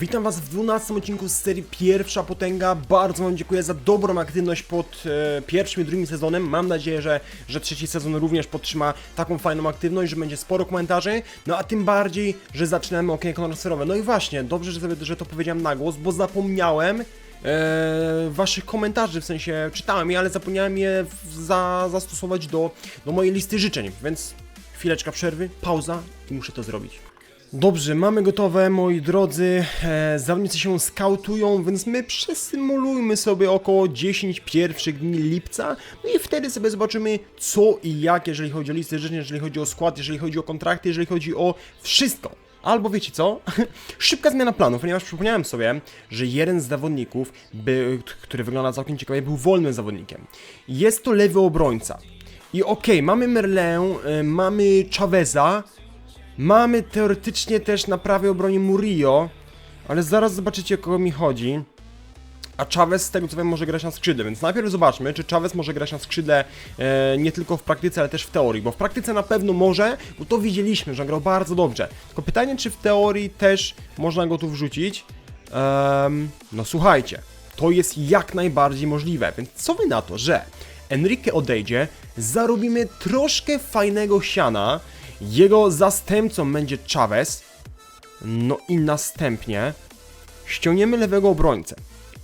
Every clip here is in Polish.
Witam Was w 12 odcinku z serii Pierwsza Potęga. Bardzo Wam dziękuję za dobrą aktywność pod e, pierwszym i drugim sezonem. Mam nadzieję, że, że trzeci sezon również podtrzyma taką fajną aktywność, że będzie sporo komentarzy. No a tym bardziej, że zaczynamy okienko transferowe. No i właśnie, dobrze, że, że to powiedziałem na głos, bo zapomniałem e, Waszych komentarzy, w sensie czytałem je, ale zapomniałem je za, zastosować do, do mojej listy życzeń, więc chwileczka przerwy, pauza i muszę to zrobić. Dobrze, mamy gotowe, moi drodzy. E, zawodnicy się skautują, więc my przesymulujmy sobie około 10 pierwszych dni lipca. No i wtedy sobie zobaczymy, co i jak, jeżeli chodzi o listy życzeń, jeżeli chodzi o skład, jeżeli chodzi o kontrakty, jeżeli chodzi o wszystko. Albo wiecie co? Szybka zmiana planu, ponieważ przypomniałem sobie, że jeden z zawodników, by, który wygląda całkiem ciekawie, był wolnym zawodnikiem. Jest to lewy obrońca. I okej, mamy Merlę, y, mamy Chaveza, Mamy teoretycznie też na prawej obronie Murillo, ale zaraz zobaczycie o kogo mi chodzi. A Chavez z tego co wiem może grać na skrzydle, więc najpierw zobaczmy, czy Chavez może grać na skrzydle e, nie tylko w praktyce, ale też w teorii, bo w praktyce na pewno może, bo to widzieliśmy, że grał bardzo dobrze. Tylko pytanie, czy w teorii też można go tu wrzucić? Em, no słuchajcie, to jest jak najbardziej możliwe, więc co wy na to, że Enrique odejdzie, zarobimy troszkę fajnego siana, jego zastępcą będzie Chavez. No i następnie ściągniemy lewego obrońcę.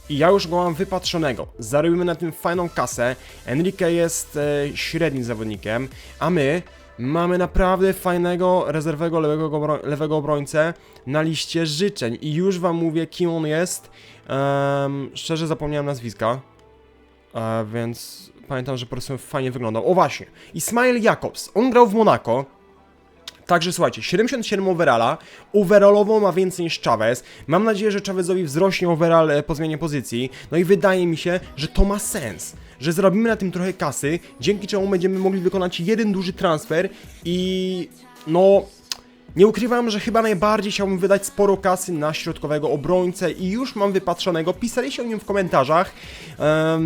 I ja już go mam wypatrzonego. Zarobimy na tym fajną kasę. Enrique jest e, średnim zawodnikiem, a my mamy naprawdę fajnego rezerwowego lewego, lewego obrońcę na liście życzeń. I już wam mówię, kim on jest. Em, szczerze zapomniałem nazwiska. E, więc pamiętam, że po prostu fajnie wyglądał. O właśnie, Ismail Jakobs. On grał w Monako. Także słuchajcie, 77 overalla, overallowo ma więcej niż Chavez. Mam nadzieję, że Chavezowi wzrośnie overall e, po zmianie pozycji. No i wydaje mi się, że to ma sens. Że zrobimy na tym trochę kasy, dzięki czemu będziemy mogli wykonać jeden duży transfer i no nie ukrywam, że chyba najbardziej chciałbym wydać sporo kasy na środkowego obrońcę i już mam wypatrzonego. Pisaliście o nim w komentarzach.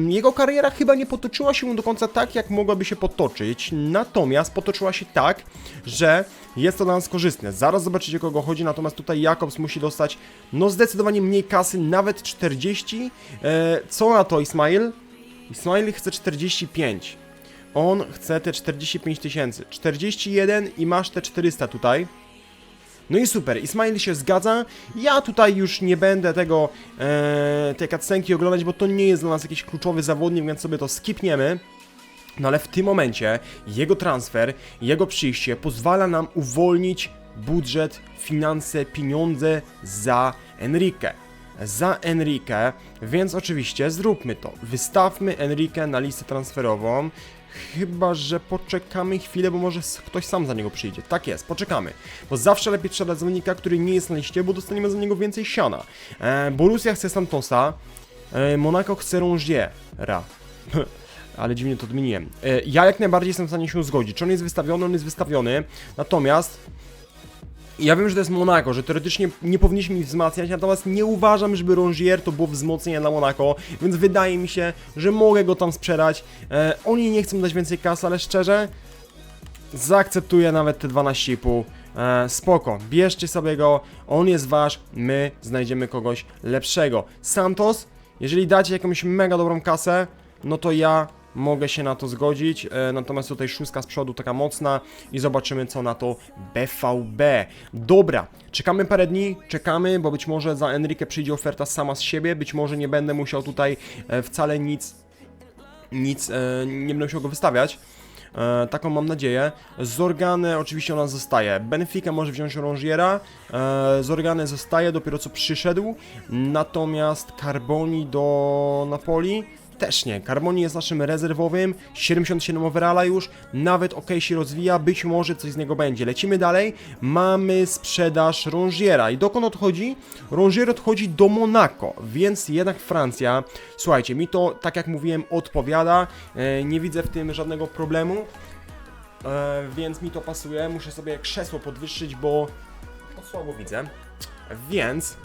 Jego kariera chyba nie potoczyła się do końca tak, jak mogłaby się potoczyć. Natomiast potoczyła się tak, że jest to dla nas korzystne. Zaraz zobaczycie, kogo chodzi. Natomiast tutaj Jakobs musi dostać no zdecydowanie mniej kasy, nawet 40. E, co na to, Ismail? Ismail chce 45. On chce te 45 tysięcy. 41 i masz te 400 tutaj. No i super, Ismail się zgadza. Ja tutaj już nie będę tego, e, tej cutscenki oglądać, bo to nie jest dla nas jakiś kluczowy zawodnik, więc sobie to skipniemy. No ale w tym momencie jego transfer, jego przyjście pozwala nam uwolnić budżet, finanse, pieniądze za Enrique. Za Enrique, więc oczywiście zróbmy to. Wystawmy Enrique na listę transferową. Chyba, że poczekamy chwilę, bo może ktoś sam za niego przyjdzie. Tak jest, poczekamy. Bo zawsze lepiej sprzedać zawodnika, który nie jest na liście, bo dostaniemy za niego więcej siana. E, Borussia chce Santosa, e, Monaco chce Rongiera. Ale dziwnie to odmieniłem. E, ja jak najbardziej jestem w stanie się zgodzić. Czy on jest wystawiony? On jest wystawiony. Natomiast ja wiem, że to jest Monaco, że teoretycznie nie powinniśmy ich wzmacniać, natomiast nie uważam, żeby Rongier to było wzmocnienie dla Monaco, więc wydaje mi się, że mogę go tam sprzedać. E, oni nie chcą dać więcej kasy, ale szczerze, zaakceptuję nawet te 12,5. E, spoko, bierzcie sobie go, on jest wasz, my znajdziemy kogoś lepszego. Santos, jeżeli dacie jakąś mega dobrą kasę, no to ja mogę się na to zgodzić, e, natomiast tutaj szóstka z przodu taka mocna i zobaczymy co na to BVB. Dobra, czekamy parę dni, czekamy, bo być może za Enrique przyjdzie oferta sama z siebie, być może nie będę musiał tutaj e, wcale nic, nic, e, nie będę musiał go wystawiać. E, taką mam nadzieję. Zorgane oczywiście ona zostaje. Benfica może wziąć Rongiera. E, Zorgane zostaje, dopiero co przyszedł. Natomiast Carboni do Napoli też nie. Carboni jest naszym rezerwowym. 77 overalla już. Nawet ok się rozwija. Być może coś z niego będzie. Lecimy dalej. Mamy sprzedaż Rongiera. I dokąd odchodzi? Rongier odchodzi do Monaco, więc jednak Francja. Słuchajcie, mi to, tak jak mówiłem, odpowiada. E, nie widzę w tym żadnego problemu. E, więc mi to pasuje. Muszę sobie krzesło podwyższyć, bo to słabo widzę. Więc.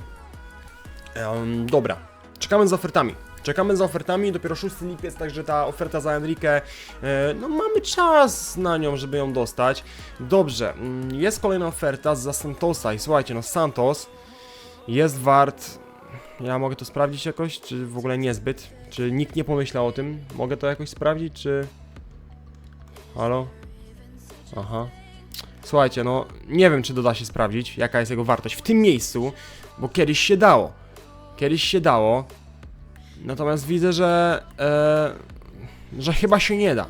em, dobra, czekamy z ofertami. Czekamy z ofertami, dopiero 6 lipiec, także ta oferta za Enrique, e, no mamy czas na nią, żeby ją dostać. Dobrze, mm, jest kolejna oferta za Santosa i słuchajcie, no Santos, jest wart... Ja mogę to sprawdzić jakoś, czy w ogóle niezbyt? Czy nikt nie pomyślał o tym? Mogę to jakoś sprawdzić, czy... Halo? Aha. Słuchajcie, no nie wiem, czy doda się sprawdzić, jaka jest jego wartość w tym miejscu, bo kiedyś się dało. Kiedyś się dało. Natomiast widzę, że... E, że chyba się nie da.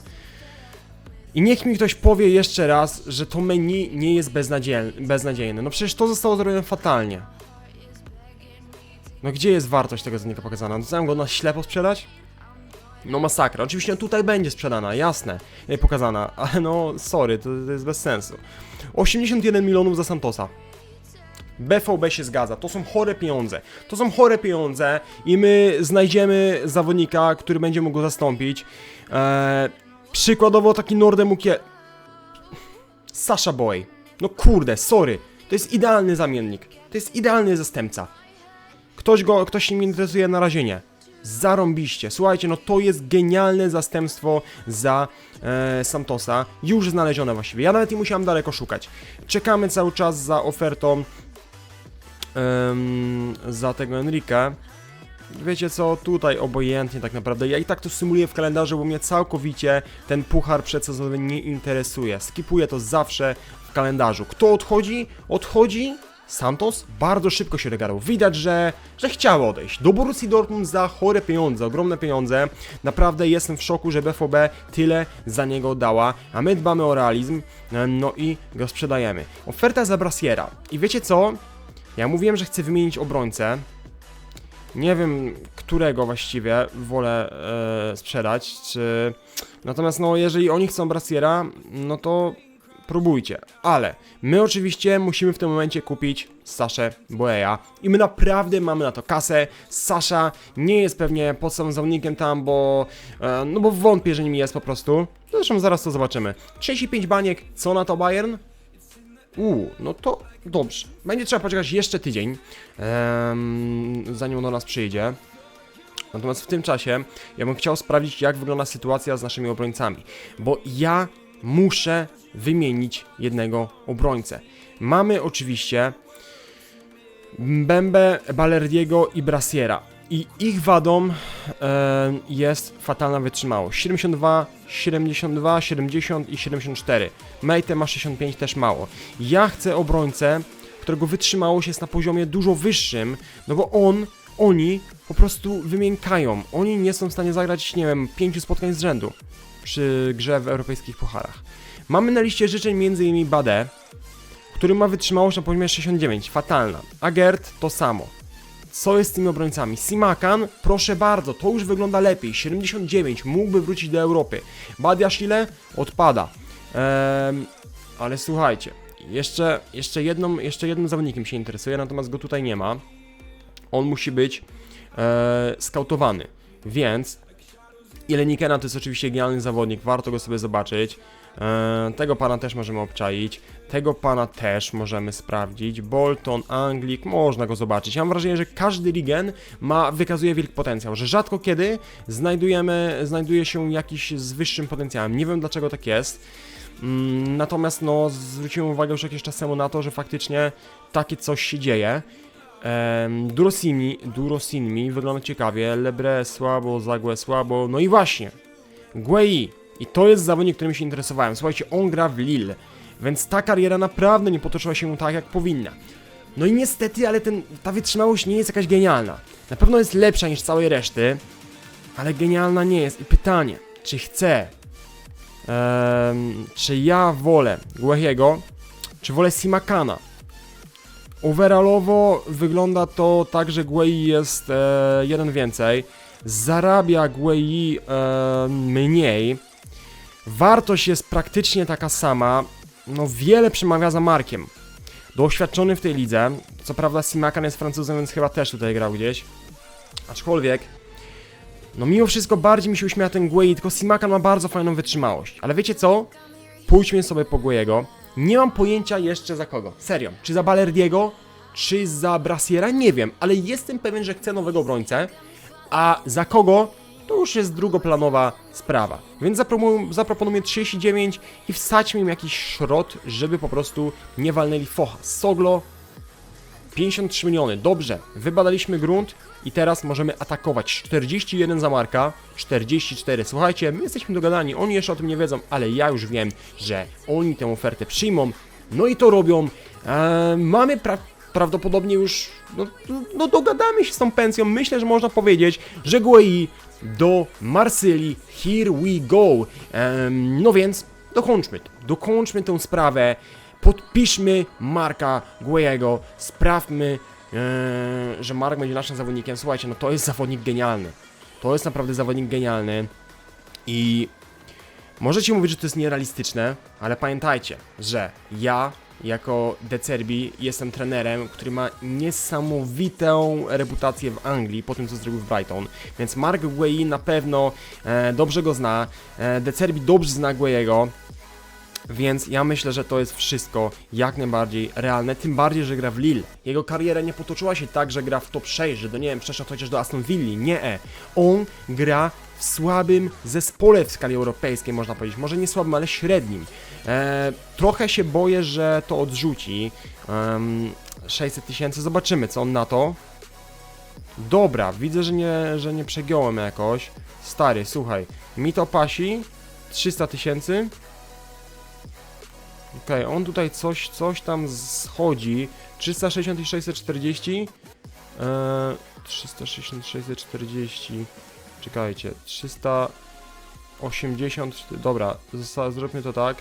I niech mi ktoś powie jeszcze raz, że to menu nie jest beznadziejne. No przecież to zostało zrobione fatalnie. No gdzie jest wartość tego cennika pokazana? No co, go na ślepo sprzedać? No masakra. Oczywiście tutaj będzie sprzedana, jasne, pokazana, ale no sorry, to, to jest bez sensu. 81 milionów za Santosa. BVB się zgadza, to są chore pieniądze. To są chore pieniądze i my znajdziemy zawodnika, który będzie mógł go zastąpić. Eee, przykładowo taki Nordemukie... Sasha Boy. No kurde, sorry. To jest idealny zamiennik. To jest idealny zastępca. Ktoś go, ktoś mnie interesuje na razie nie. Zarąbiście. Słuchajcie, no to jest genialne zastępstwo za e, Santosa. Już znalezione właściwie. Ja nawet nie musiałem daleko szukać. Czekamy cały czas za ofertą em, za tego Enrique. Wiecie co, tutaj obojętnie tak naprawdę. Ja i tak to symuluję w kalendarzu, bo mnie całkowicie ten puchar przedsezonowy nie interesuje. Skipuję to zawsze w kalendarzu. Kto odchodzi? Odchodzi Santos bardzo szybko się regarał. Widać, że, że chciał odejść. Do Borussii Dortmund za chore pieniądze, ogromne pieniądze. Naprawdę jestem w szoku, że BVB tyle za niego dała, a my dbamy o realizm, no i go sprzedajemy. Oferta za Brasiera. I wiecie co? Ja mówiłem, że chcę wymienić obrońcę. Nie wiem, którego właściwie wolę e, sprzedać, czy... Natomiast no, jeżeli oni chcą Brasiera, no to próbujcie. Ale my oczywiście musimy w tym momencie kupić Saszę Boeja i my naprawdę mamy na to kasę. Sasza nie jest pewnie podstawowym zawodnikiem tam, bo e, no bo wątpię, że nim jest po prostu. Zresztą zaraz to zobaczymy. 35 baniek, co na to Bayern? Uuu, no to dobrze. Będzie trzeba poczekać jeszcze tydzień, em, zanim do nas przyjdzie. Natomiast w tym czasie ja bym chciał sprawdzić, jak wygląda sytuacja z naszymi obrońcami. Bo ja muszę wymienić jednego obrońcę. Mamy oczywiście Mbembe, Balerdiego i Brasiera. I ich wadą e, jest fatalna wytrzymałość. 72, 72, 70 i 74. Mejte ma 65 też mało. Ja chcę obrońcę, którego wytrzymałość jest na poziomie dużo wyższym, no bo on, oni po prostu wymiękają. Oni nie są w stanie zagrać, nie wiem, pięciu spotkań z rzędu przy grze w europejskich pucharach. Mamy na liście życzeń m.in. Bade, który ma wytrzymałość na poziomie 69, fatalna. Agert to samo. Co jest z tymi obrońcami? Simakan, proszę bardzo, to już wygląda lepiej. 79, mógłby wrócić do Europy. Badiashile odpada. Ehm, ale słuchajcie, jeszcze, jeszcze, jedną, jeszcze jednym zawodnikiem się interesuje, natomiast go tutaj nie ma. On musi być e, skautowany, więc Ilenikena to jest oczywiście genialny zawodnik, warto go sobie zobaczyć. E, tego pana też możemy obczaić. Tego pana też możemy sprawdzić. Bolton, Anglik, można go zobaczyć. Ja mam wrażenie, że każdy Ligen ma, wykazuje wielki potencjał, że rzadko kiedy znajdujemy, znajduje się jakiś z wyższym potencjałem. Nie wiem dlaczego tak jest. Mm, Natomiast no, zwróciłem uwagę już jakiś czas temu na to, że faktycznie takie coś się dzieje. Ehm, Durosini, wygląda ciekawie, Lebre słabo, Zagłe słabo, no i właśnie, Guei. I to jest zawodnik, którym się interesowałem. Słuchajcie, on gra w Lille, więc ta kariera naprawdę nie potoczyła się tak, jak powinna. No i niestety, ale ten, ta wytrzymałość nie jest jakaś genialna. Na pewno jest lepsza niż całej reszty, ale genialna nie jest. I pytanie, czy chcę, em, czy ja wolę Guehiego, czy wolę Simakana? Overallowo wygląda to tak, że Guei jest e, jeden więcej. Zarabia Guei e, mniej. Wartość jest praktycznie taka sama. No wiele przemawia za Markiem. Doświadczony w tej lidze. Co prawda Simakan jest Francuzem, więc chyba też tutaj grał gdzieś. Aczkolwiek no mimo wszystko bardziej mi się uśmiecha ten Guei, tylko Simakan ma bardzo fajną wytrzymałość. Ale wiecie co? Pójdźmy sobie po Gueiego. Nie mam pojęcia jeszcze za kogo. Serio. Czy za Balerdiego, czy za Brasiera? Nie wiem, ale jestem pewien, że chcę nowego obrońcę. A za kogo? To już jest drugoplanowa sprawa. Więc zaproponuję, zaproponuję 39 i wsadźmy im jakiś szrot, żeby po prostu nie walnęli focha. Soglo 53 miliony, dobrze, wybadaliśmy grunt i teraz możemy atakować. 41 za Marka, 44. Słuchajcie, my jesteśmy dogadani, oni jeszcze o tym nie wiedzą, ale ja już wiem, że oni tę ofertę przyjmą, no i to robią. Eee, mamy pra prawdopodobnie już, no, no dogadamy się z tą pensją, myślę, że można powiedzieć, że Guei do Marsylii, here we go. Em, no więc, dokończmy to, dokończmy tę sprawę, podpiszmy Marka Guejego, sprawmy, e, że Mark będzie naszym zawodnikiem. Słuchajcie, no to jest zawodnik genialny. To jest naprawdę zawodnik genialny i możecie mówić, że to jest nierealistyczne, ale pamiętajcie, że ja jako De Cerbi jestem trenerem, który ma niesamowitą reputację w Anglii po tym, co zrobił w Brighton. Więc Mark Guei na pewno e, dobrze go zna. E, De Cerbi dobrze zna Gueiego. Więc ja myślę, że to jest wszystko jak najbardziej realne, tym bardziej, że gra w Lille. Jego kariera nie potoczyła się tak, że gra w top 6, że do nie wiem, przeszedł chociaż do Aston Villa. Nie, on gra w słabym zespole w skali europejskiej, można powiedzieć. Może nie słabym, ale średnim. E, trochę się boję, że to odrzuci. Em, 600 tysięcy, zobaczymy co on na to. Dobra, widzę, że nie, że nie przegiąłem jakoś. Stary, słuchaj, mi to pasi. 300 tysięcy. Okej, on tutaj coś, coś tam schodzi. 360 i 640. Eee, 360, 640. Czekajcie, 380. Dobra, zróbmy to tak.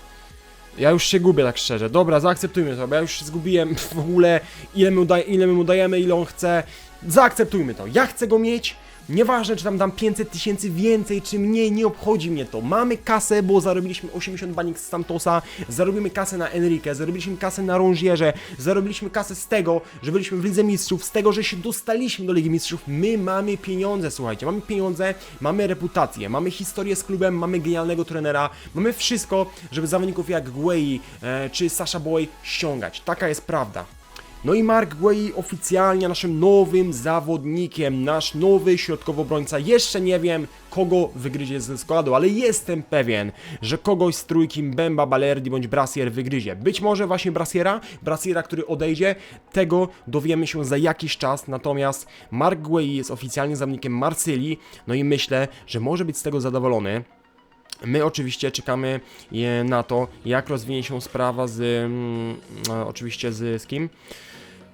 Ja już się gubię tak szczerze. Dobra, zaakceptujmy to, bo ja już zgubiłem w ogóle ile my, ile my mu dajemy, ile on chce. Zaakceptujmy to. Ja chcę go mieć. Nieważne, czy tam dam 500 tysięcy więcej, czy mniej, nie obchodzi mnie to. Mamy kasę, bo zarobiliśmy 80 banik z Santosa, zarobimy kasę na Enrique, zarobiliśmy kasę na Ronżierze, zarobiliśmy kasę z tego, że byliśmy w Lidze Mistrzów, z tego, że się dostaliśmy do Ligi Mistrzów. My mamy pieniądze, słuchajcie, mamy pieniądze, mamy reputację, mamy historię z klubem, mamy genialnego trenera, mamy wszystko, żeby zawodników jak Guei e, czy Sasha Boy ściągać. Taka jest prawda. No i Mark Guei oficjalnie naszym nowym zawodnikiem, nasz nowy środkowy obrońca. Jeszcze nie wiem, kogo wygryzie ze składu, ale jestem pewien, że kogoś z trójki Mbemba, Balerdi bądź Brasier wygryzie. Być może właśnie Brasiera, Brasiera, który odejdzie, tego dowiemy się za jakiś czas, natomiast Mark Guei jest oficjalnie zawodnikiem Marsylii, no i myślę, że może być z tego zadowolony. My oczywiście czekamy e, na to, jak rozwinie się sprawa z, mm, e, oczywiście z, z kim?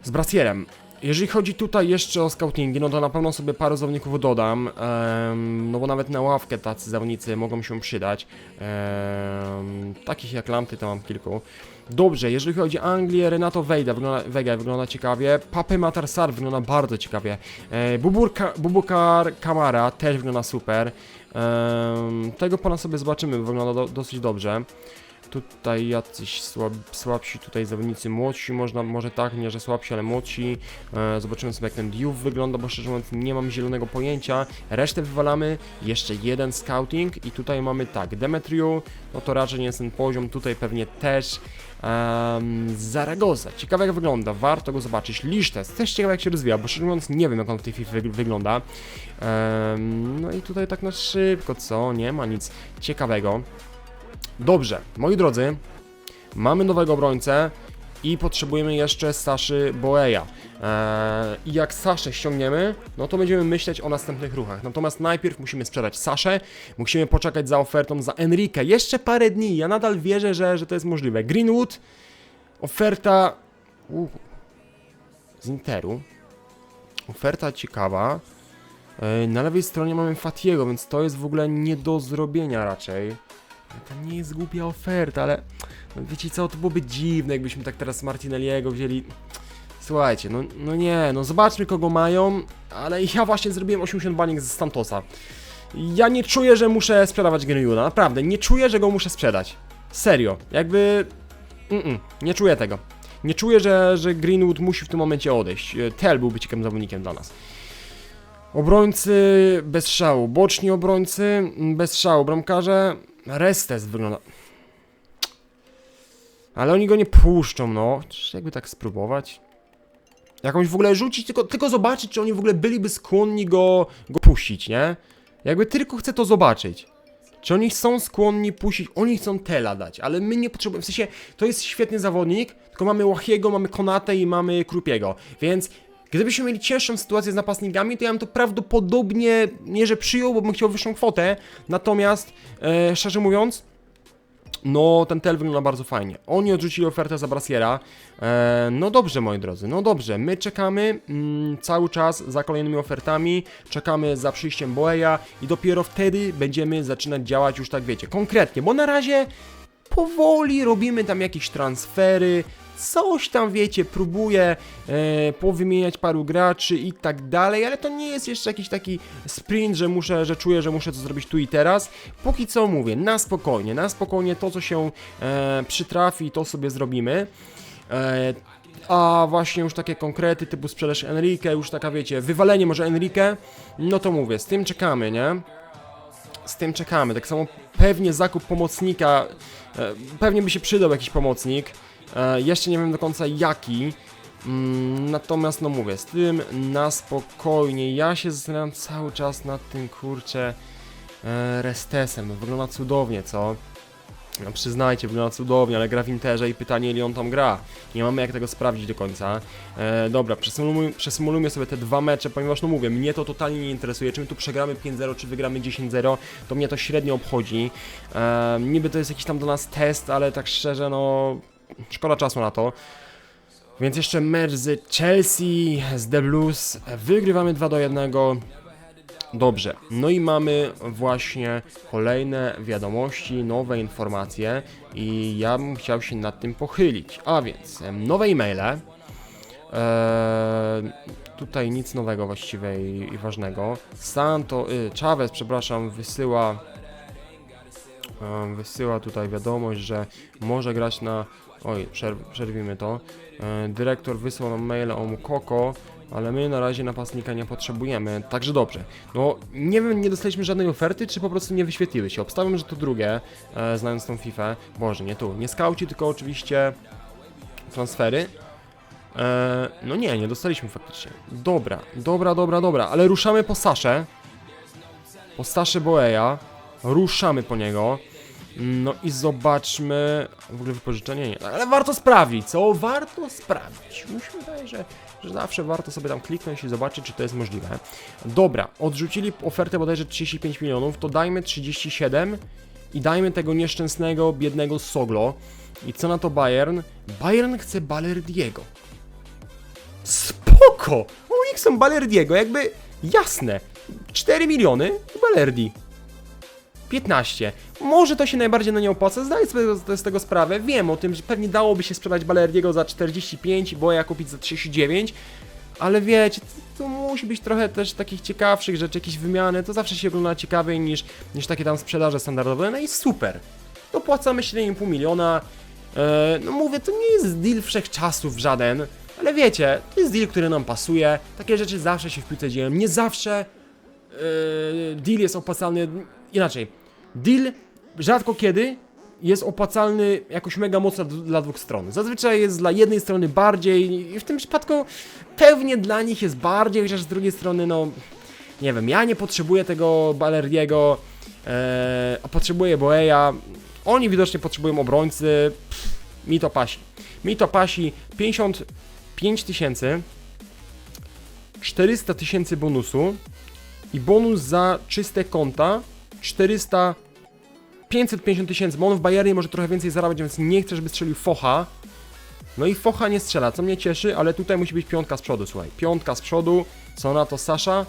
Z Brasierem. Jeżeli chodzi tutaj jeszcze o scoutingi, no to na pewno sobie parę zawodników dodam, no bo nawet na ławkę tacy zawodnicy mogą się przydać. Takich jak Lampty to mam kilku. Dobrze, jeżeli chodzi o Anglię, Renato Vega wygląda, Vega wygląda ciekawie, Pape Matarsar wygląda bardzo ciekawie, e, Buburka, Bubukar Kamara też wygląda super, tego pana sobie zobaczymy, wygląda do, dosyć dobrze. Tutaj jacyś słab, słabsi tutaj zawodnicy młodsi, można, może tak, nie że słabsi, ale młodsi. E, zobaczymy sobie jak ten Diouf wygląda, bo szczerze mówiąc nie mam zielonego pojęcia. Resztę wywalamy, jeszcze jeden scouting i tutaj mamy tak, Demetriu, no to raczej nie jest ten poziom, tutaj pewnie też. Um, Zaragoza, ciekawe jak wygląda, warto go zobaczyć. Lisztes, też ciekawe jak się rozwija, bo szczerze mówiąc nie wiem jak on w tej chwili wy wygląda. Em, no i tutaj tak na szybko, co? Nie ma nic ciekawego. Dobrze, moi drodzy, mamy nowego obrońcę i potrzebujemy jeszcze Saszy Boeja. Eee, I jak Saszę ściągniemy, no to będziemy myśleć o następnych ruchach. Natomiast najpierw musimy sprzedać Saszę, musimy poczekać za ofertą za Enrique. Jeszcze parę dni, ja nadal wierzę, że, że to jest możliwe. Greenwood, oferta uh, z Interu. Oferta ciekawa. Eee, Na lewej stronie mamy Fatiego, więc to jest w ogóle nie do zrobienia raczej. To nie jest głupia oferta, ale no wiecie co, to byłoby dziwne, jakbyśmy tak teraz Martinelliego wzięli. Słuchajcie, no, no nie, no zobaczmy kogo mają, ale ja właśnie zrobiłem 80 baniek z Santosa. Ja nie czuję, że muszę sprzedawać Greenwooda, naprawdę, nie czuję, że go muszę sprzedać. Serio, jakby... Mm -mm, nie czuję tego. Nie czuję, że, że Greenwood musi w tym momencie odejść. Tel byłby ciekawym zawodnikiem dla nas. Obrońcy bez szału, boczni obrońcy bez szału, bramkarze Restes wygląda. Ale oni go nie puszczą, no. Czy Jakby tak spróbować. Jakąś w ogóle rzucić, tylko, tylko zobaczyć, czy oni w ogóle byliby skłonni go, go puścić, nie? Jakby tylko chcę to zobaczyć. Czy oni są skłonni puścić? Oni chcą Tela dać, ale my nie potrzebujemy. W sensie, to jest świetny zawodnik, tylko mamy Łachiego, mamy Konate i mamy Krupiego. Więc gdybyśmy mieli cięższą sytuację z napastnikami, to ja bym to prawdopodobnie nie, że przyjął, bo bym chciał wyższą kwotę. Natomiast, e, szczerze mówiąc, no, ten tel wygląda bardzo fajnie. Oni odrzucili ofertę za Brasiera. E, no dobrze, moi drodzy, no dobrze. My czekamy mm, cały czas za kolejnymi ofertami, czekamy za przyjściem Boeja i dopiero wtedy będziemy zaczynać działać już tak, wiecie, konkretnie, bo na razie powoli robimy tam jakieś transfery, coś tam, wiecie, próbuję e, powymieniać paru graczy i tak dalej, ale to nie jest jeszcze jakiś taki sprint, że muszę, że czuję, że muszę to zrobić tu i teraz. Póki co mówię, na spokojnie, na spokojnie to, co się e, przytrafi, to sobie zrobimy. E, a właśnie już takie konkrety typu sprzedaż Enrique, już taka wiecie, wywalenie może Enrique, no to mówię, z tym czekamy, nie? z tym czekamy. Tak samo pewnie zakup pomocnika, e, pewnie by się przydał jakiś pomocnik. E, jeszcze nie wiem do końca jaki. Mm, Natomiast no mówię, z tym na spokojnie. Ja się zastanawiam cały czas nad tym kurczę e, Restesem. No, wygląda cudownie, co? No przyznajcie, wygląda cudownie, ale gra w Interze i pytanie ile on tam gra. Nie mamy jak tego sprawdzić do końca. E, dobra, przesymulujmy, przesymulujmy sobie te dwa mecze, ponieważ no mówię, mnie to totalnie nie interesuje, czy my tu przegramy 5-0, czy wygramy 10-0, to mnie to średnio obchodzi. E, niby to jest jakiś tam do nas test, ale tak szczerze, no szkoda czasu na to. Więc jeszcze mecz z Chelsea, z The Blues, wygrywamy 2 do 1. Dobrze, no i mamy właśnie kolejne wiadomości, nowe informacje i ja bym chciał się nad tym pochylić. A więc, nowe e-maile. Eee, tutaj nic nowego właściwie i, ważnego. Santo, y, Chavez, przepraszam, wysyła wysyła tutaj wiadomość, że może grać na... Oj, przerw, przerwimy to. E, dyrektor wysłał nam maila o Mukoko, ale my na razie napastnika nie potrzebujemy, także dobrze. No, nie wiem, nie dostaliśmy żadnej oferty, czy po prostu nie wyświetliły się. Obstawiam, że to drugie, e, znając tą FIFA. Boże, nie tu. Nie skauci, tylko oczywiście transfery. E, no nie, nie dostaliśmy faktycznie. Dobra, dobra, dobra, dobra, ale ruszamy po Saszę. Po Saszę Boeja. Ruszamy po niego. No i zobaczmy. W ogóle wypożyczenie nie, ale warto sprawdzić, co? Warto sprawdzić. Mi się wydaje, że, że zawsze warto sobie tam kliknąć i zobaczyć, czy to jest możliwe. Dobra, odrzucili ofertę bodajże 35 milionów, to dajmy 37 i dajmy tego nieszczęsnego, biednego Soglo. I co na to Bayern? Bayern chce Balerdiego. Spoko! Oni chcą Balerdiego, jakby jasne. 4 miliony i Balerdi. 15. Może to się najbardziej na nie opłaca, zdaję sobie z- tego sprawę, wiem o tym, że pewnie dałoby się sprzedać Balerdiego za 45, bo ja kupić za 39, ale wiecie, to musi być trochę też takich ciekawszych rzeczy, jakieś wymiany, to zawsze się ogląda ciekawiej niż, niż takie tam sprzedaże standardowe, no i super. Dopłacamy 7,5 miliona, e, no mówię, to nie jest deal wszechczasów żaden, ale wiecie, to jest deal, który nam pasuje, takie rzeczy zawsze się w piłce dzieją, nie zawsze e, deal jest opłacalny, inaczej, deal rzadko kiedy jest opłacalny jakoś mega mocno dla dwóch stron. Zazwyczaj jest dla jednej strony bardziej i w tym przypadku pewnie dla nich jest bardziej, chociaż z drugiej strony no nie wiem, ja nie potrzebuję tego Baleriego, e, a potrzebuję Boeja. Oni widocznie potrzebują obrońcy. Pff, mi to pasi. Mi to pasi 55 tysięcy, 400 tysięcy bonusu i bonus za czyste konta 400 550 tysięcy, bo on w Bayernie może trochę więcej zarabiać, więc nie chcę, żeby strzelił Focha. No i Focha nie strzela, co mnie cieszy, ale tutaj musi być piątka z przodu, słuchaj. Piątka z przodu, co na to Sasza?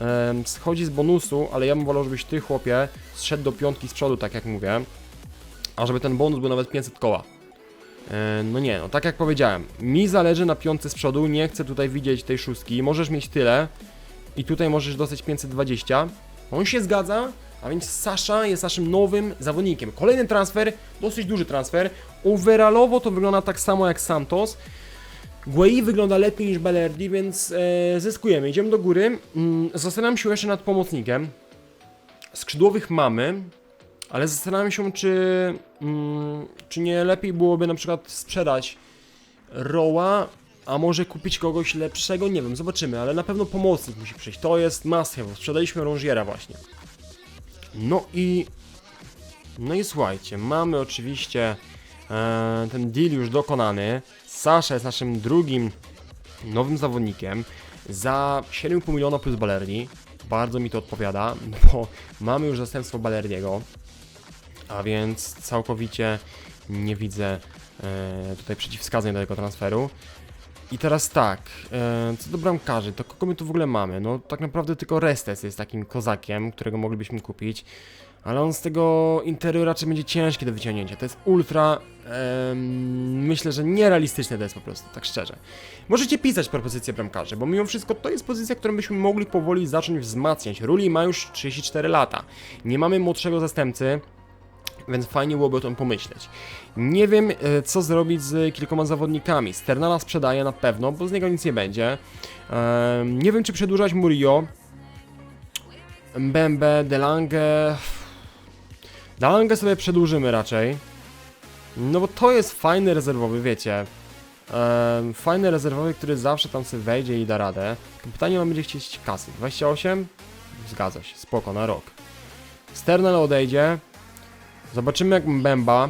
Em, schodzi z bonusu, ale ja bym wolał, żebyś ty, chłopie, zszedł do piątki z przodu, tak jak mówię. A żeby ten bonus był nawet 500 koła. No nie, no tak jak powiedziałem, mi zależy na piątce z przodu, nie chcę tutaj widzieć tej szóstki, możesz mieć tyle i tutaj możesz dostać 520. On się zgadza, a więc Sasza jest naszym nowym zawodnikiem. Kolejny transfer, dosyć duży transfer. Overallowo to wygląda tak samo jak Santos. Guei wygląda lepiej niż Balerdi, więc e, zyskujemy. Idziemy do góry. Mm, zastanawiam się jeszcze nad pomocnikiem. Skrzydłowych mamy, ale zastanawiam się, czy, mm, czy nie lepiej byłoby na przykład sprzedać Roła, a może kupić kogoś lepszego, nie wiem, zobaczymy, ale na pewno pomocnik musi przyjść. To jest must. Sprzedaliśmy Rongiera właśnie. No i No i słuchajcie, mamy oczywiście e, ten deal już dokonany. Sasha jest naszym drugim nowym zawodnikiem za 7,5 miliona plus Balerdi. Bardzo mi to odpowiada, bo mamy już zastępstwo Balerdiego, a więc całkowicie nie widzę e, tutaj przeciwwskazań do tego transferu. I teraz tak, e, co do bramkarzy, to kogo my tu w ogóle mamy? No tak naprawdę tylko Restes jest takim kozakiem, którego moglibyśmy kupić, ale on z tego Interu raczej będzie ciężki do wyciągnięcia. To jest ultra, myślę, że nierealistyczne to jest po prostu, tak szczerze. Możecie pisać propozycje bramkarzy, bo mimo wszystko to jest pozycja, którą byśmy mogli powoli zacząć wzmacniać. Ruli ma już 34 lata, nie mamy młodszego zastępcy, więc fajnie byłoby o tym pomyśleć. Nie wiem, e, co zrobić z kilkoma zawodnikami. Sternala sprzedaje na pewno, bo z niego nic nie będzie. Nie wiem, czy przedłużać Murillo. Mbembe, Delange. Delange sobie przedłużymy raczej. No bo to jest fajny rezerwowy, wiecie. Fajny rezerwowy, który zawsze tam sobie wejdzie i da radę. Pytanie, mam będzie chcieć kasy. 28? Zgadza się, spoko, na rok. Sternal odejdzie. Zobaczymy jak Mbemba.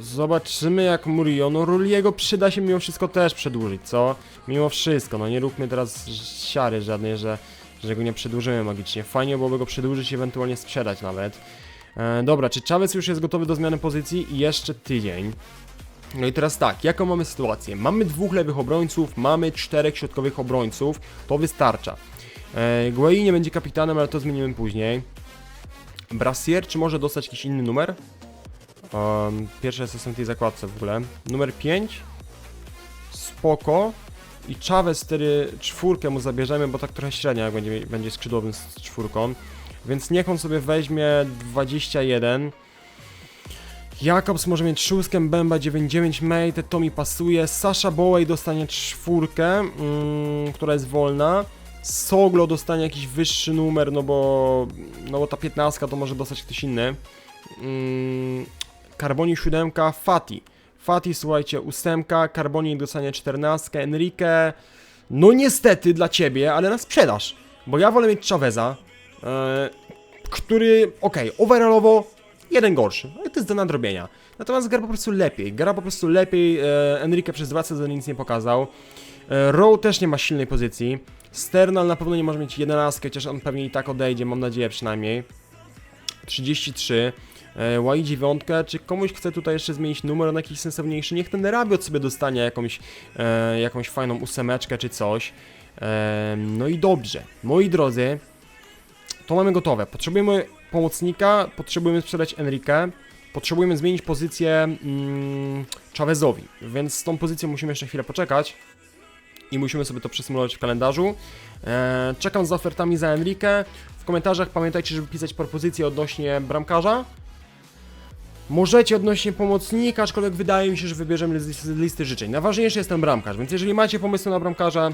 Zobaczymy jak Murillo. No Ruliego przyda się mimo wszystko też przedłużyć, co? Mimo wszystko, no nie róbmy teraz siary żadnej, że, że go nie przedłużymy magicznie. Fajnie byłoby go przedłużyć i ewentualnie sprzedać nawet. E, dobra, czy Chavez już jest gotowy do zmiany pozycji? Jeszcze tydzień. No i teraz tak, jaką mamy sytuację? Mamy dwóch lewych obrońców, mamy czterech środkowych obrońców, to wystarcza. E, nie będzie kapitanem, ale to zmienimy później. Brassier, czy może dostać jakiś inny numer? Um, pierwsze jest w tej zakładce w ogóle. Numer 5. Spoko. I Chavez 4, czwórkę mu zabierzemy, bo tak trochę średnia, będzie, będzie skrzydłowym z czwórką. Więc niech on sobie weźmie 21. Jakobs może mieć szóstkę, Bemba 99 mate, to mi pasuje. Sasha Bowej dostanie czwórkę, mm, która jest wolna. Soglo dostanie jakiś wyższy numer, no bo, no bo ta 15 to może dostać ktoś inny. Mm, Carboni 7, Fati. Fati, słuchajcie, 8, Carboni dostanie 14, Enrique. No niestety dla ciebie, ale na sprzedaż. Bo ja wolę mieć Chaveza, e, który, okej, overallowo jeden gorszy, ale to jest do nadrobienia. Natomiast gra po prostu lepiej, gra po prostu lepiej, e, Enrique przez dwa sezony nic nie pokazał. E, Rowe też nie ma silnej pozycji. Sternal na pewno nie może mieć 11, chociaż on pewnie i tak odejdzie, mam nadzieję przynajmniej. 33. E, Y 9, czy komuś chce tutaj jeszcze zmienić numer na jakiś sensowniejszy, niech ten Rabiot sobie dostanie jakąś, e, jakąś fajną ósemeczkę czy coś. E, no i dobrze, moi drodzy, to mamy gotowe. Potrzebujemy pomocnika, potrzebujemy sprzedać Enrique, potrzebujemy zmienić pozycję mm, Chavezowi, więc z tą pozycją musimy jeszcze chwilę poczekać i musimy sobie to przesymulować w kalendarzu. E, czekam z ofertami za Enrique. W komentarzach pamiętajcie, żeby pisać propozycje odnośnie bramkarza. Możecie odnośnie pomocnika, aczkolwiek wydaje mi się, że wybierzemy z listy, życzeń. Najważniejszy jest ten bramkarz, więc jeżeli macie pomysły na bramkarza,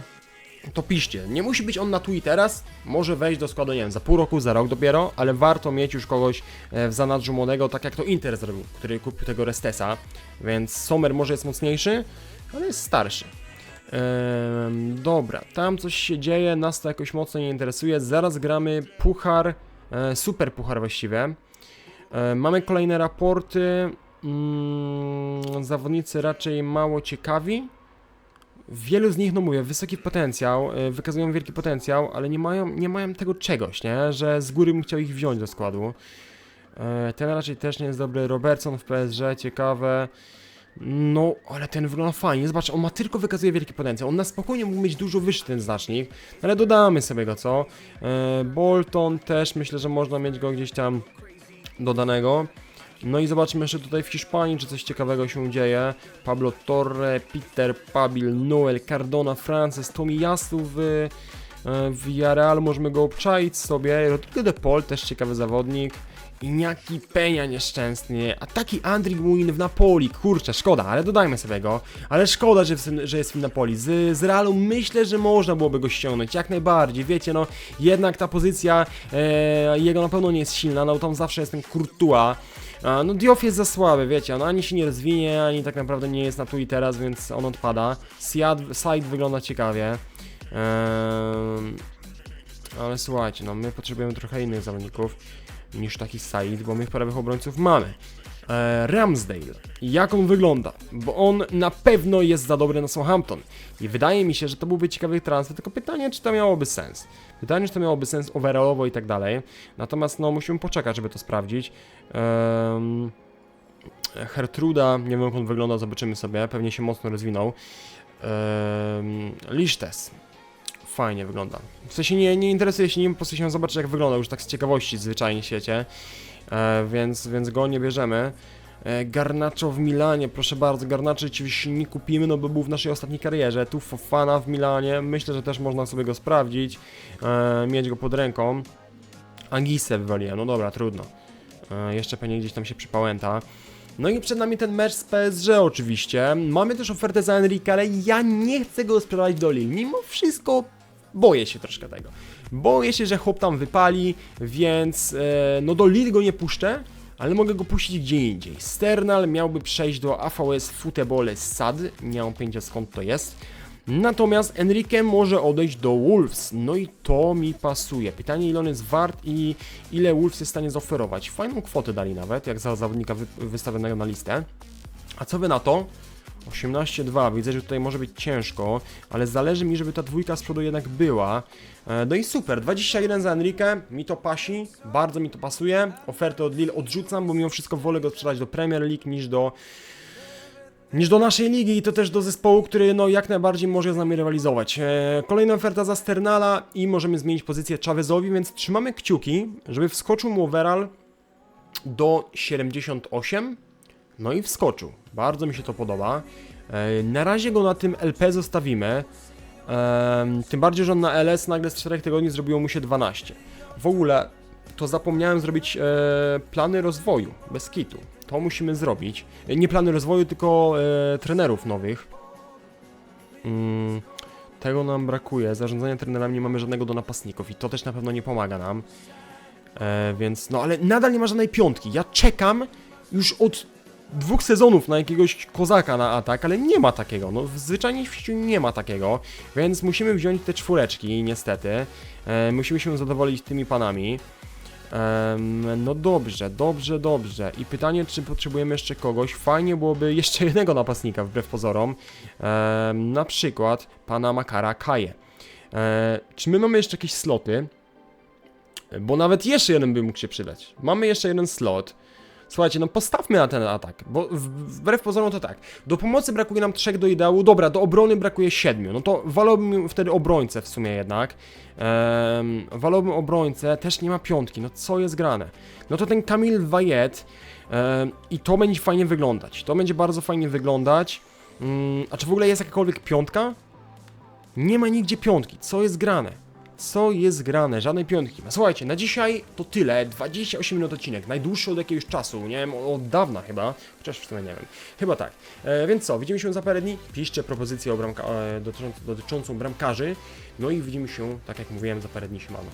to piszcie. Nie musi być on na teraz, może wejść do składu, nie wiem, za pół roku, za rok dopiero, ale warto mieć już kogoś e, w zanadrzu młodego, tak jak to Inter zrobił, który kupił tego Restesa, więc Sommer może jest mocniejszy, ale jest starszy. Ehm, dobra, tam coś się dzieje, nas to jakoś mocno nie interesuje. Zaraz gramy puchar, e, super puchar właściwie. E, mamy kolejne raporty. Mm, zawodnicy raczej mało ciekawi. Wielu z nich, no mówię, wysoki potencjał, e, wykazują wielki potencjał, ale nie mają, nie mają tego czegoś, nie? Że z góry bym chciał ich wziąć do składu. E, Ten raczej też nie jest dobry. Robertson w PSG, ciekawe. No, ale ten wygląda fajnie. Zobacz, on ma tylko wykazuje wielki potencjał. On na spokojnie mógł mieć dużo wyższy ten znacznik, ale dodamy sobie go, co? E, Bolton też myślę, że można mieć go gdzieś tam dodanego. No i zobaczmy jeszcze tutaj w Hiszpanii, czy coś ciekawego się dzieje. Pablo Torre, Peter Pabil, Noel Cardona, Frances, Tomiyasu w, e, w możemy go obczaić sobie. Rodrigo de Paul, też ciekawy zawodnik. Iñaki Peña nieszczęsny, a taki Andriy Muin w Napoli, kurczę, szkoda, ale dodajmy sobie go. Ale szkoda, że, w, że jest w Napoli. Z, z Realu myślę, że można byłoby go ściągnąć, jak najbardziej, wiecie, no jednak ta pozycja e, jego na pewno nie jest silna, no tam zawsze jest ten Courtois. A, no Diof jest za słaby, wiecie, on ani się nie rozwinie, ani tak naprawdę nie jest na tu i teraz, więc on odpada. Side wygląda ciekawie. Ale słuchajcie, no my potrzebujemy trochę innych zawodników niż taki Said, bo my prawych obrońców mamy. E, Ramsdale, jak on wygląda? Bo on na pewno jest za dobry na Southampton. I wydaje mi się, że to byłby ciekawy transfer, tylko pytanie, czy to miałoby sens. Pytanie, czy to miałoby sens overallowo i tak dalej. Natomiast no musimy poczekać, żeby to sprawdzić. Em, Hertruda, nie wiem jak on wygląda, zobaczymy sobie, pewnie się mocno rozwinął. Um, Lisztes. Fajnie wygląda. W sensie nie, nie interesuje się nim, po prostu się zobaczyć jak wygląda, już tak z ciekawości zwyczajnie w świecie. E, więc, więc go nie bierzemy. E, Garnaczo w Milanie, proszę bardzo, Garnaczo oczywiście nie kupimy, no bo był w naszej ostatniej karierze. Tu Fofana w Milanie, myślę, że też można sobie go sprawdzić, e, mieć go pod ręką. Angisę wywaliłem, no dobra, trudno. E, jeszcze pewnie gdzieś tam się przypałęta. No i przed nami ten mecz z PSG oczywiście. Mamy też ofertę za Enrique, ale ja nie chcę go sprzedawać do Lille. Mimo wszystko boję się troszkę tego. Boję się, że chłop tam wypali, więc e, no do Lille go nie puszczę, ale mogę go puścić gdzie indziej. Sternal miałby przejść do AVS Futebol SAD, nie mam pojęcia skąd to jest. Natomiast Enrique może odejść do Wolves, no i to mi pasuje. Pytanie ile on jest wart i ile Wolves jest w stanie zaoferować. Fajną kwotę dali nawet, jak za zawodnika wy wystawionego na listę. A co wy na to? 18-2, widzę, że tutaj może być ciężko, ale zależy mi, żeby ta dwójka z przodu jednak była. E, No i super, 21 za Enrique, mi to pasi, bardzo mi to pasuje. Ofertę od Lille odrzucam, bo mimo wszystko wolę go sprzedać do Premier League niż do niż do naszej ligi i to też do zespołu, który no jak najbardziej może z nami rywalizować. E, kolejna oferta za Sternala i możemy zmienić pozycję Chavezowi, więc trzymamy kciuki, żeby wskoczył mu overall do 78. No i wskoczył. Bardzo mi się to podoba. E, na razie go na tym LP zostawimy. Tym bardziej, że on na LS nagle z 4 tygodni zrobiło mu się 12. W ogóle to zapomniałem zrobić e, plany rozwoju, bez kitu. To musimy zrobić. E, Nie plany rozwoju, tylko trenerów nowych. Mm, tego nam brakuje. Zarządzania trenerami nie mamy żadnego do napastników i to też na pewno nie pomaga nam. Więc, no ale nadal nie ma żadnej piątki. Ja czekam już od dwóch sezonów na jakiegoś kozaka na atak, ale nie ma takiego. No, zwyczajnie w życiu nie ma takiego, więc musimy wziąć te czwóreczki, niestety. E, musimy się zadowolić tymi panami. No dobrze, dobrze, dobrze. I pytanie, czy potrzebujemy jeszcze kogoś? Fajnie byłoby jeszcze jednego napastnika, wbrew pozorom. Em, na przykład pana Makara Kaje. E, czy my mamy jeszcze jakieś sloty? Bo nawet jeszcze jeden by mógł się przydać. Mamy jeszcze jeden slot. Słuchajcie, no postawmy na ten atak, bo wbrew pozorom to tak. Do pomocy brakuje nam trzech do ideału, dobra, do obrony brakuje siedmiu. No to wolałbym wtedy obrońcę w sumie jednak. Um, wolałbym obrońcę, też nie ma piątki, no co jest grane? No to ten Kamil Wayet em, i to będzie fajnie wyglądać. To będzie bardzo fajnie wyglądać. Mm, a czy w ogóle jest jakakolwiek piątka? Nie ma nigdzie piątki, co jest grane? Co jest grane? Żadnej piątki. No słuchajcie, na dzisiaj to tyle. 28 minut odcinek. Najdłuższy od jakiegoś czasu. Nie wiem, od dawna chyba. Chociaż w sumie nie wiem. Chyba tak. E, więc co, widzimy się za parę dni. Piszcie propozycję e, dotyczącą, dotyczącą bramkarzy. No i widzimy się, tak jak mówiłem, za parę dni się mamy.